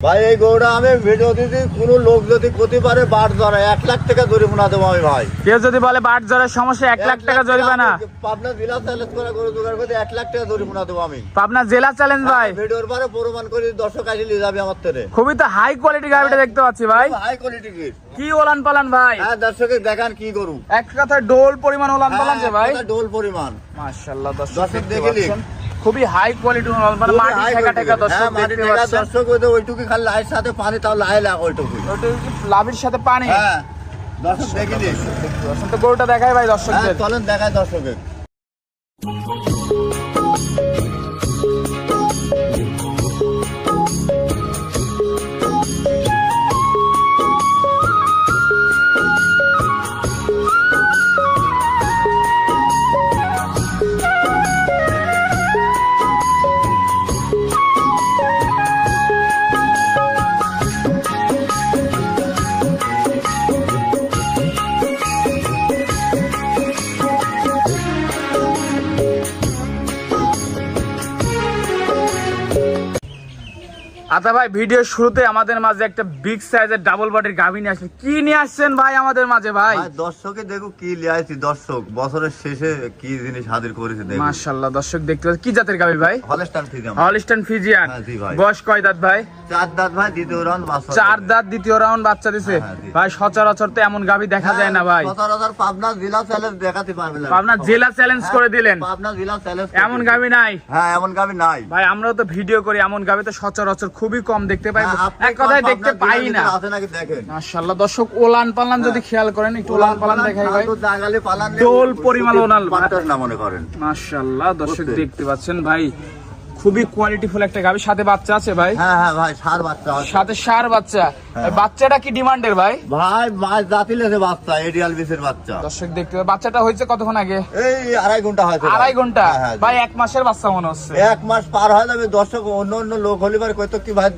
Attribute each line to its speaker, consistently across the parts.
Speaker 1: ভাই এই গরুটা আমি ভিডিও দিদি কোনো লোক যদি ক্ষতি পারে বাট ধরে এক লাখ টাকা জরিমানা দেবো আমি ভাই।
Speaker 2: কেউ যদি বলে বাট জ্বরের সমস্যা এক লাখ টাকা জরিমানা।
Speaker 1: পাবনা জেলা চ্যালেঞ্জ করে গরু জোগাড় করতে এক লাখ টাকা জরিমানা দেবো আমি।
Speaker 2: পাবনা জেলা চ্যালেঞ্জ ভাই।
Speaker 1: ভিডিওর পরে প্রমাণ করে দর্শক আসে নিয়ে যাবে আমার থেকে।
Speaker 2: খুবই তো হাই কোয়ালিটি গাড়িটা দেখতে পাচ্ছি ভাই।
Speaker 1: হাই কোয়ালিটি কি
Speaker 2: ওলান পালান ভাই।
Speaker 1: হ্যাঁ দর্শকে দেখান কি গরু।
Speaker 2: এক কথায় ডোল পরিমাণ ওলান পালান যে ভাই।
Speaker 1: হ্যাঁ, ডোল পরিমাণ।
Speaker 2: মাশাআল্লাহ দর্শক
Speaker 1: দেখে
Speaker 2: খুবই হাই কোয়ালিটি
Speaker 1: মানে
Speaker 2: মাটি ঠেকা ঠেকা দর্শক
Speaker 1: হ্যাঁ,
Speaker 2: দেখতে পাচ্ছেন।
Speaker 1: দর্শক ওই ওইটুকু খালি লাইয়ের সাথে পানি তাও লাই লাগ ওইটুকু।
Speaker 2: ওটা কি লাভির সাথে পানি?
Speaker 1: হ্যাঁ দর্শক দেখে নিন।
Speaker 2: দর্শক তো গরুটা দেখাই ভাই
Speaker 1: হ্যাঁ
Speaker 2: দর্শকদের
Speaker 1: চলেন দেখায় দর্শকে
Speaker 2: আচ্ছা ভাই ভিডিও শুরুতে আমাদের মাঝে একটা বিগ সাইজের ডাবল বডির গাভী নিয়ে আসছেন কি নিয়ে আসছেন ভাই আমাদের মাঝে ভাই?
Speaker 1: দর্শকে দেখো কি নিয়ে আসছি। দর্শক বছরের শেষে কি জিনিস হাজির করেছে দেখো
Speaker 2: মাশাআল্লাহ দর্শক দেখতে কি জাতের গাভী ভাই?
Speaker 1: Holstein Friesian.
Speaker 2: Holstein Friesian.
Speaker 1: হ্যাঁ।
Speaker 2: বয়স কয় দাদ ভাই?
Speaker 1: চার দাঁত ভাই দ্বিতীয় রাউন্ড মাস
Speaker 2: চার দাঁত দ্বিতীয় রাউন্ড বাচ্চা দিছে।
Speaker 1: হ্যাঁ,
Speaker 2: ভাই সচরাচর তো এমন গাভী দেখা যায় না ভাই।
Speaker 1: সচরাচর পাবনা জেলা চ্যালেঞ্জ দেখাতে পারবে না।
Speaker 2: আপনার জেলা চ্যালেঞ্জ করে দিলেন।
Speaker 1: পাবনা জেলা চ্যালেঞ্জ
Speaker 2: এমন গাভী নাই।
Speaker 1: হ্যাঁ এমন নাই।
Speaker 2: ভাই আমরাও তো ভিডিও করি এমন গাভী তো সচরাচর খুবই কম দেখতে পাই।
Speaker 1: হ্যাঁ,
Speaker 2: এক কথায় দেখতে পাই না।
Speaker 1: আছে নাকি দেখেন?
Speaker 2: মাশাআল্লাহ দর্শক ওলান পালান যদি খেয়াল করেন একটু ওলান পালান দেখাই ভাই। দোল পরিমাণ ওলান।
Speaker 1: বাতাস না মনে করেন।
Speaker 2: মাশাআল্লাহ দর্শক দেখতে পাচ্ছেন ভাই। খুবই কোয়ালিটিফুল একটা গাভী। সাথে বাচ্চা আছে ভাই?
Speaker 1: হ্যাঁ হ্যাঁ ভাই সার বাচ্চা আছে।
Speaker 2: সাথে সার বাচ্চা।
Speaker 1: হ্যাঁ।
Speaker 2: বাচ্চাটা কি ডিমান্ডের ভাই?
Speaker 1: ভাই মাছ জাতি লেছে বাচ্চা এডিয়াল বিসের বাচ্চা।
Speaker 2: দর্শক দেখতে বাচ্চাটা হয়েছে কতক্ষণ আগে?
Speaker 1: এই আড়াই ঘণ্টা হয়েছে
Speaker 2: আড়াই ঘণ্টা?
Speaker 1: হ্যাঁ, হ্যাঁ,
Speaker 2: ভাই এক মাসের বাচ্চা মনে হচ্ছে।
Speaker 1: এক মাস পার হয়ে যাবে দর্শক অন্য অন্য লোক হলে পারে কইতো কি ভাই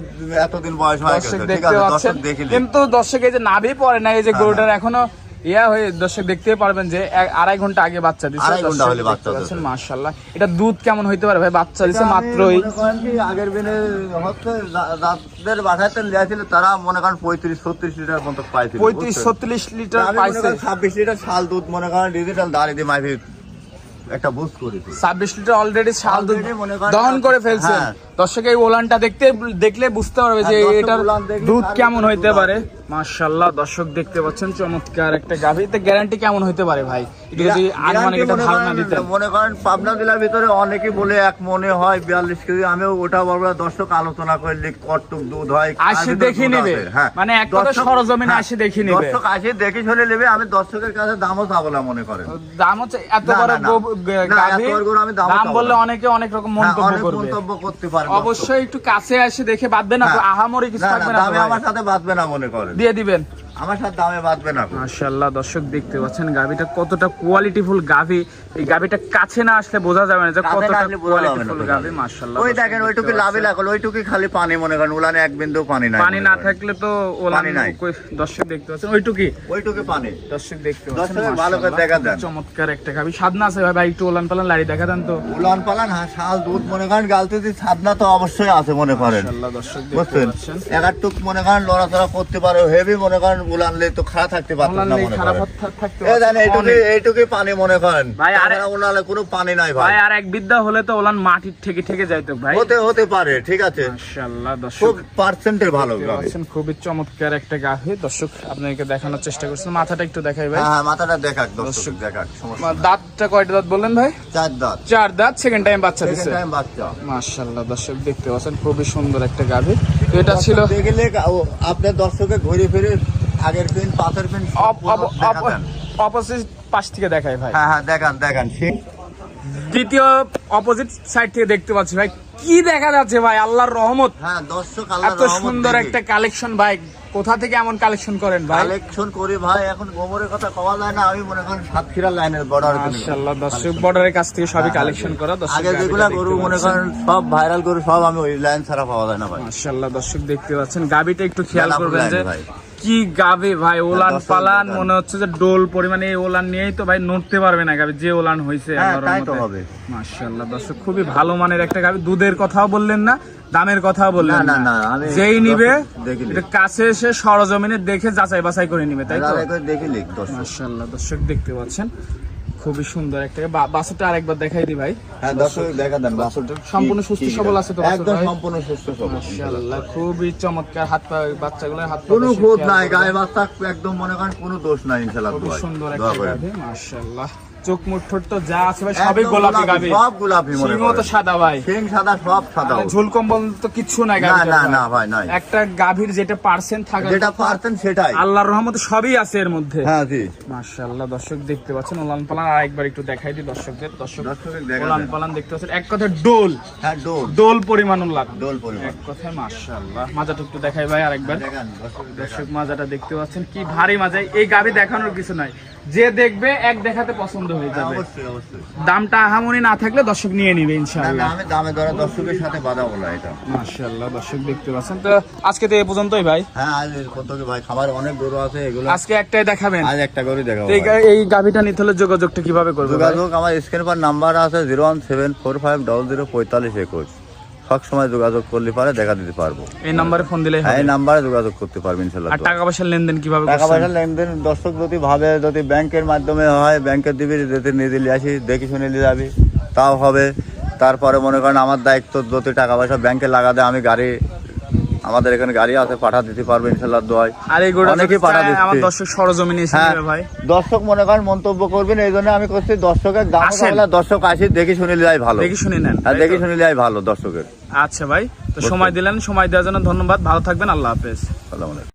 Speaker 1: এতদিন বয়স হয়ে গেছে ঠিক আছে দর্শক দেখিলে।
Speaker 2: কিন্তু দর্শক এই যে নাভি পড়ে না এই যে গরুটার এখনও ইয়া হয়ে দর্শক দেখতে পারবেন যে আড়াই ঘণ্টা আগে বাচ্চা দিচ্ছে
Speaker 1: আড়াই ঘণ্টা হলে বাচ্চা দিছে।
Speaker 2: মাশাল্লাহ এটা দুধ কেমন হইতে পারে ভাই? বাচ্চা দিছে মাত্রই।
Speaker 1: আগের দিনে হচ্ছে যাদের তারা মনে করেন পঁয়ত্রিশ ছত্রিশ লিটার মতো পাইছিল
Speaker 2: পঁয়ত্রিশ
Speaker 1: বুঝছেন?
Speaker 2: ছত্রিশ লিটার পাইছে
Speaker 1: করেন ছাব্বিশ লিটার শাল দুধ মনে করেন ডিজিটাল দাঁড়িয়ে দিয়ে মাইফি একটা বুস্ট করেছি
Speaker 2: ছাব্বিশ লিটার অলরেডি শাল দুধ
Speaker 1: মনে করেন
Speaker 2: দহন করে ফেলছে।
Speaker 1: হ্যাঁ।
Speaker 2: দর্শক এই ওলানটা দেখতে দেখলে বুঝতে পারবে যে
Speaker 1: হ্যাঁ,
Speaker 2: এটার দুধ কেমন হইতে পারে? মাশাল্লাহ দর্শক দেখতে পাচ্ছেন চমৎকার একটা গাভী। তো গ্যারান্টি কেমন হইতে পারে ভাই? যদি আনুমানিক একটা
Speaker 1: মনে
Speaker 2: ধারণা
Speaker 1: করেন- মনে করেন পাবনা জেলার ভিতরে অনেকে বলে এক মনে হয় বিয়াল্লিশ কেজি। আমিও ওটা বলব দর্শক আলোচনা করলে কটটুক দুধ হয়
Speaker 2: আসে দেখে নেবে।
Speaker 1: হ্যাঁ।
Speaker 2: মানে এক কথা সরজমিনে
Speaker 1: হ্যাঁ,
Speaker 2: আসে দেখে নেবে।
Speaker 1: দর্শক আসে দেখে চলে নেবে আমি দর্শকের কাছে দামও চাবো না মনে করেন।
Speaker 2: দাম হচ্ছে এত বড় গাভী।
Speaker 1: আমি
Speaker 2: দাম বললে অনেকে অনেক রকম
Speaker 1: হ্যাঁ,
Speaker 2: মন্তব্য করবে।
Speaker 1: মন্তব্য করতে পারে।
Speaker 2: অবশ্যই একটু কাছে এসে দেখে বাঁধবেন না। আহামরি কিছু থাকবে
Speaker 1: না। আমার সাথে বাঁধবে না মনে করেন
Speaker 2: দিয়ে দিবেন
Speaker 1: আমার সাথে দামে বাঁধবে না
Speaker 2: মাশাআল্লাহ দর্শক দেখতে পাচ্ছেন কতটা কোয়ালিটিফুল এই কাছে না আসলে বোঝা যাবে না যে কতটা
Speaker 1: আসলে বোঝা যাবে না
Speaker 2: কোয়ালিটিফুল
Speaker 1: তো
Speaker 2: গাভি
Speaker 1: ওই দেখেন ওইটুকু লাভে লাগল ওইটুকু খালি পানি মনে করেন উলানে এক বিন্দু পানি নাই
Speaker 2: পানি না থাকলে তো দর্শক দেখতে পাচ্ছেন ওইটুকি
Speaker 1: ওইটুকু পানি।
Speaker 2: দর্শক দেখতে পাচ্ছেন
Speaker 1: ভালো করে দেখা দেন।
Speaker 2: চমৎকার একটা আছে ভাই ভাই একটু ওলান পালান লাড়ি দেখা দেন তো।
Speaker 1: উলান পালান হ্যাঁ শাল দুধ মনে করেন গালতে যে ছাদনা তো অবশ্যই আছে মনে করেন।
Speaker 2: মাশাআল্লাহ দর্শক দেখতে পাচ্ছেন।
Speaker 1: একারটুক মনে করেন লড়াচড়া করতে পারে হেভি মনে করেন উলানলে তো খারাপ থাকতে পারতেন না মনে করেন। এইটুকু এইটুকুই পানি মনে করেন।
Speaker 2: ভাই, আরে-
Speaker 1: তাছাড়া কোনো পানি নাই
Speaker 2: ভাই।
Speaker 1: ভাই
Speaker 2: আর এক বিদ্যা হলে তো ওলান মাটির থেকে থেকে যাইতো ভাই।
Speaker 1: হতে হতে পারে ঠিক আছে।
Speaker 2: মাশাআল্লাহ দর্শক।
Speaker 1: খুব পার্সেন্টের ভালো
Speaker 2: খুবই চমৎকার একটা গাভি। দর্শক আপনাকে দেখানোর চেষ্টা করছেন মাথাটা একটু দেখাই ভাই।
Speaker 1: হ্যাঁ মাথাটা দেখাক দর্শক। দেখাক
Speaker 2: দাঁতটা কয়টা দাঁত বললেন ভাই?
Speaker 1: চার দাঁত।
Speaker 2: চার দাঁত সেকেন্ড টাইম বাচ্চা
Speaker 1: সেকেন্ড
Speaker 2: দিচ্ছে
Speaker 1: টাইম বাচ্চা।
Speaker 2: মাশাআল্লাহ দর্শক দেখতে পাচ্ছেন খুবই সুন্দর একটা গাভি। তো এটা ছিল
Speaker 1: দেখলে আপনার দর্শকে ঘুরে ফিরে আগের পিন পাথর পিন
Speaker 2: অপোজিট পাশ থেকে দেখাই ভাই।
Speaker 1: হ্যাঁ হ্যাঁ দেখান দেখান
Speaker 2: দ্বিতীয় অপোজিট সাইড থেকে দেখতে পাচ্ছি ভাই। কি দেখা যাচ্ছে ভাই আল্লাহর রহমত।
Speaker 1: হ্যাঁ দর্শক আল্লাহ
Speaker 2: এত সুন্দর একটা কালেকশন ভাই। কোথা থেকে এমন কালেকশন করেন ভাই?
Speaker 1: কালেকশন করি ভাই এখন গোবরের কথা কওয়া যায় না আমি মনে করেন সাতক্ষীরা লাইনের বর্ডার
Speaker 2: মাশাআল্লাহ দর্শক বর্ডারের কাছ থেকে সবই
Speaker 1: হ্যাঁ,
Speaker 2: কালেকশন করা। দর্শক
Speaker 1: আগে যেগুলা গরু মনে করেন সব ভাইরাল গরু সব আমি ওই লাইন ছাড়া পাওয়া যায় না ভাই।
Speaker 2: মাশাআল্লাহ দর্শক দেখতে পাচ্ছেন। গাবিটা একটু খেয়াল করবেন যে
Speaker 1: ভাই।
Speaker 2: কি গাবে ভাই ওলান
Speaker 1: দর্শক
Speaker 2: পালান মনে হচ্ছে যে ডোল পরিমাণে এই ওলান নিয়েই তো ভাই নড়তে পারবে না গাবে যে ওলান হয়েছে
Speaker 1: হ্যাঁ।
Speaker 2: মাশাআল্লাহ দর্শক খুবই ভালো মানের একটা গাবে দুধের কথাও বললেন না দামের কথাও বললেন
Speaker 1: না, না,
Speaker 2: যেই নিবে এটা কাছে এসে সরজমিনে দেখে যাচাই বাছাই করে নিবে তাই তো?
Speaker 1: দেখে
Speaker 2: মাশাআল্লাহ দর্শক দেখতে পাচ্ছেন। খুবই সুন্দর একটা। বা- বাছুরটা আরেকবার দেখাই দি ভাই।
Speaker 1: হ্যাঁ দর্শক দেখা দেন বাসুরটা
Speaker 2: সম্পূর্ণ সুস্থ সবল আছে তো
Speaker 1: একদম সম্পূর্ণ সুস্থ সবল।
Speaker 2: মাশাআল্লাহ খুবই চমৎকার হাত পা বাচ্চাগুলোর হাত
Speaker 1: কোনো
Speaker 2: বেশি
Speaker 1: নাই গায়ে বাচ্চা একদম মনে করেন কোনো দোষ নাই খুব
Speaker 2: সুন্দর একটা। মাশাআল্লাহ। চোখ মুখ ঠোঁট তো যা আছে ভাই সবই গোলাপি গাভী।
Speaker 1: সব গোলাপি মনে
Speaker 2: সিংহ তো সাদা ভাই।
Speaker 1: সিং সাদা সব সাদা
Speaker 2: মানে ঝুল কম্বল তো কিচ্ছু নাই গাভীটার
Speaker 1: না না ভাই নাই।
Speaker 2: একটা গাভীর যেটা পার্সেন্ট থাকা
Speaker 1: যেটা পারতেন সেটাই।
Speaker 2: আল্লাহর রহমতে সবই আছে এর মধ্যে।
Speaker 1: হ্যাঁ জি।
Speaker 2: মাশাআল্লাহ দর্শক দেখতে পাচ্ছেন ওলান পালান আর একবার একটু দেখাই দিই দর্শকদের। দর্শক ওলান পালান দেখতে পাচ্ছেন এক কথায় ডোল।
Speaker 1: হ্যাঁ ডোল।
Speaker 2: ডোল পরিমাণ উল্লাদ।
Speaker 1: ডোল পরিমাণ।
Speaker 2: এক কথায় মাশাআল্লাহ। মাজাটা একটু দেখাই ভাই আরেকবার। দর্শক মাজাটা দেখতে পাচ্ছেন কি ভারী মাজাই এই গাভী দেখানোর কিছু নাই। যে দেখবে এক দেখাতে পছন্দ হয়ে যাবে।
Speaker 1: অবশ্যই অবশ্যই।
Speaker 2: দামটা আহামরি না থাকলে দর্শক নিয়ে নিবে ইনশাআল্লাহ।
Speaker 1: আমি দামে ধরা দর্শকের সাথে বাধা বলা এটা।
Speaker 2: মাশাআল্লাহ দর্শক দেখতে পাচ্ছেন তো আজকে তো এই পর্যন্তই ভাই।
Speaker 1: হ্যাঁ আজ কত ভাই খাবার অনেক গরু আছে এগুলো
Speaker 2: আজকে একটাই দেখাবেন।
Speaker 1: আজ একটা গরু দেখাবো
Speaker 2: এই এই গাভীটা নিতে হলে যোগাযোগটা কীভাবে করবে
Speaker 1: যোগাযোগ আমার স্ক্রিন পর নাম্বার আছে zero one seven four five double zero পঁয়তাল্লিশ একুশ। সব সময় যোগাযোগ করলে পারে দেখা দিতে পারব।
Speaker 2: এই নাম্বারে ফোন দিলে
Speaker 1: হ্যাঁ এই নাম্বারে যোগাযোগ করতে পারবেন ইনশাআল্লাহ
Speaker 2: আর টাকা পয়সার লেনদেন কীভাবে
Speaker 1: টাকা
Speaker 2: পয়সার
Speaker 1: পয়সা লেনদেন দর্শক যদি ভাবে যদি ব্যাংকের মাধ্যমে হয় ব্যাংকের দিবি যদি নিয়ে দিলে আসি দেখি শুনে নিয়ে যাবি তাও হবে। তারপরে মনে করেন আমার দায়িত্ব যদি টাকা পয়সা ব্যাংকে লাগা দেয় আমি গাড়ি আমাদের এখানে গাড়ি আছে পাঠা দিতে পারবে ইনশাল্লাহ দোয়াই
Speaker 2: আর এই গোটা
Speaker 1: অনেকে পাঠা দিচ্ছে।
Speaker 2: আমার দর্শক সরজমিনে এসে
Speaker 1: হ্যাঁ
Speaker 2: নেবে ভাই।
Speaker 1: দর্শক মনে করেন মন্তব্য করবেন এই জন্য আমি করছি দর্শকের দাম। দর্শক আসি দেখে শুনে যাই ভালো।
Speaker 2: দেখি শুনে নেন।
Speaker 1: হ্যাঁ দেখে? শুনে যাই ভালো দর্শকের।
Speaker 2: আচ্ছা ভাই তো সময় দিলেন সময় দেওয়ার জন্য ধন্যবাদ ভালো থাকবেন আল্লাহ হাফেজ।
Speaker 1: আসসালামু আলাইকুম।